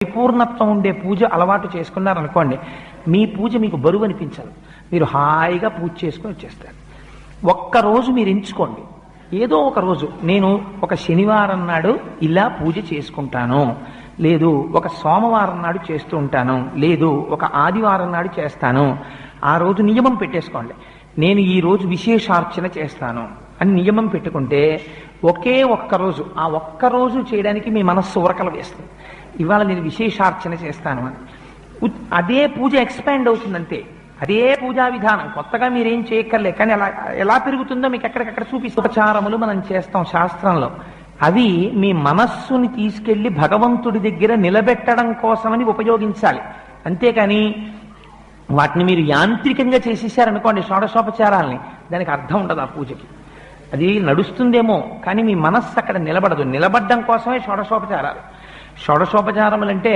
పరిపూర్ణత్వం ఉండే పూజ అలవాటు చేసుకున్నారనుకోండి మీ పూజ మీకు బరువు అనిపించదు. మీరు హాయిగా పూజ చేసుకుని వచ్చేస్తారు. ఒక్క రోజు మీరు ఎంచుకోండి. ఏదో ఒక రోజు. నేను ఒక శనివారం నాడు ఇలా పూజ చేసుకుంటాను. లేదు ఒక సోమవారం నాడు చేస్తూ ఉంటాను. లేదు ఒక ఆదివారం నాడు చేస్తాను. ఆ రోజు నియమం పెట్టేసుకోండి. నేను ఈ రోజు విశేషార్చన చేస్తాను అని నియమం పెట్టుకుంటే ఒకే ఒక్క రోజు ఆ ఒక్క రోజు చేయడానికి మీ మనస్సు ఉరకలు వేస్తుంది. ఇవాళ నేను విశేషార్చన చేస్తాను అని. అదే పూజ ఎక్స్పాండ్ అవుతుందంతే. అదే పూజా విధానం. కొత్తగా మీరేం చేయక్కర్లే. కానీ ఎలా ఎలా పెరుగుతుందో మీకు ఎక్కడికక్కడ చూపిస్తూ ఉపచారములు మనం చేస్తాం శాస్త్రంలో. అవి మీ మనస్సుని తీసుకెళ్ళి భగవంతుడి దగ్గర నిలబెట్టడం కోసమని ఉపయోగించాలి. అంతేకాని వాటిని మీరు యాంత్రికంగా చేసేసారనుకోండి షోడశోపచారాలని దానికి అర్థం ఉండదు ఆ పూజకి. అది నడుస్తుందేమో కానీ మీ మనస్సు అక్కడ నిలబడదు. నిలబడడం కోసమే షోడశోపచారాలు. షోడశోపచారములంటే